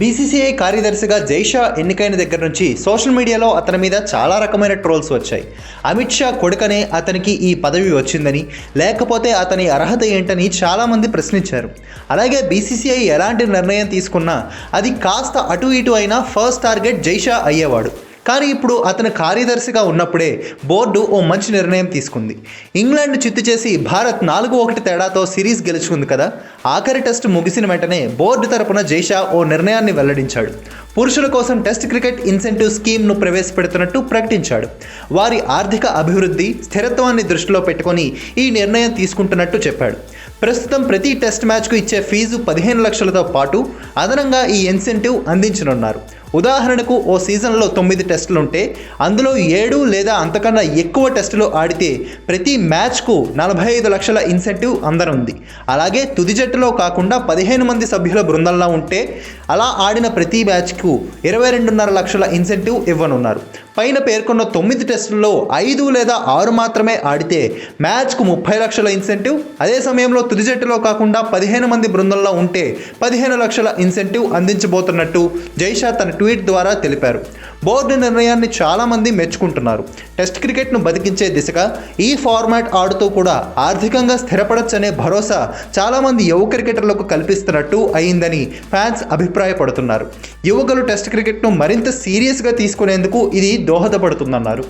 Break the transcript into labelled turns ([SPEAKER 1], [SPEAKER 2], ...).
[SPEAKER 1] BCCI కార్యదర్శిగా జైషా ఎన్నికైన దగ్గర నుంచి సోషల్ మీడియాలో అతని మీద చాలా రకమైన ట్రోల్స్ వచ్చాయి. అమిత్ షా కొడుకనే అతనికి ఈ పదవి వచ్చిందని లేకపోతే అతని అర్హత ఏంటని చాలామంది ప్రశ్నించారు. అలాగే బీసీసీఐ ఎలాంటి నిర్ణయం తీసుకున్నా అది కాస్త అటు ఇటు అయినా ఫస్ట్ టార్గెట్ జైషా అయ్యేవాడు. కానీ ఇప్పుడు అతను కార్యదర్శిగా ఉన్నప్పుడే బోర్డు ఓ మంచి నిర్ణయం తీసుకుంది. ఇంగ్లాండ్ చిత్తు చేసి భారత్ నాలుగు ఒకటి తేడాతో సిరీస్ గెలుచుకుంది కదా. ఆఖరి టెస్ట్ ముగిసిన వెంటనే బోర్డు తరపున జైషా ఓ నిర్ణయాన్ని వెల్లడించాడు. పురుషుల కోసం టెస్ట్ క్రికెట్ ఇన్సెంటివ్ స్కీమ్ను ప్రవేశపెడుతున్నట్టు ప్రకటించాడు. వారి ఆర్థిక అభివృద్ధి స్థిరత్వాన్ని దృష్టిలో పెట్టుకొని ఈ నిర్ణయం తీసుకుంటున్నట్టు చెప్పాడు. ప్రస్తుతం ప్రతి టెస్ట్ మ్యాచ్కు ఇచ్చే ఫీజు పదిహేను లక్షలతో పాటు అదనంగా ఈ ఇన్సెంటివ్ అందించనున్నారు. ఉదాహరణకు ఓ సీజన్లో తొమ్మిది టెస్టులుంటే అందులో ఏడు లేదా అంతకన్నా ఎక్కువ టెస్టులు ఆడితే ప్రతి మ్యాచ్కు నలభై ఐదు లక్షల ఇన్సెంటివ్ అందనుంది. అలాగే తుది జట్టులో కాకుండా పదిహేను మంది సభ్యుల బృందంలో ఉంటే అలా ఆడిన ప్రతి మ్యాచ్కు ఇరవై రెండున్నర లక్షల ఇన్సెంటివ్ ఇవ్వనున్నారు. పైన పేర్కొన్న తొమ్మిది టెస్టుల్లో ఐదు లేదా ఆరు మాత్రమే ఆడితే మ్యాచ్కు ముప్పై లక్షల ఇన్సెంటివ్ అదే సమయంలో తుది జట్టులో కాకుండా పదిహేను మంది బృందంలో ఉంటే పదిహేను లక్షల ఇన్సెంటివ్ అందించబోతున్నట్టు జైషా తన ట్వీట్ ద్వారా తెలిపారు. బోర్డు నిర్ణయాన్ని చాలామంది మెచ్చుకుంటున్నారు. టెస్ట్ క్రికెట్ను బతికించే దిశగా ఈ ఫార్మాట్ ఆడుతూ కూడా ఆర్థికంగా స్థిరపడొచ్చనే భరోసా చాలామంది యువ క్రికెటర్లకు కల్పిస్తున్నట్టు అయిందని ఫ్యాన్స్ అభిప్రాయపడుతున్నారు. యువకులు టెస్ట్ క్రికెట్ను మరింత సీరియస్గా తీసుకునేందుకు ఇది దోహదపడుతుందన్నారు.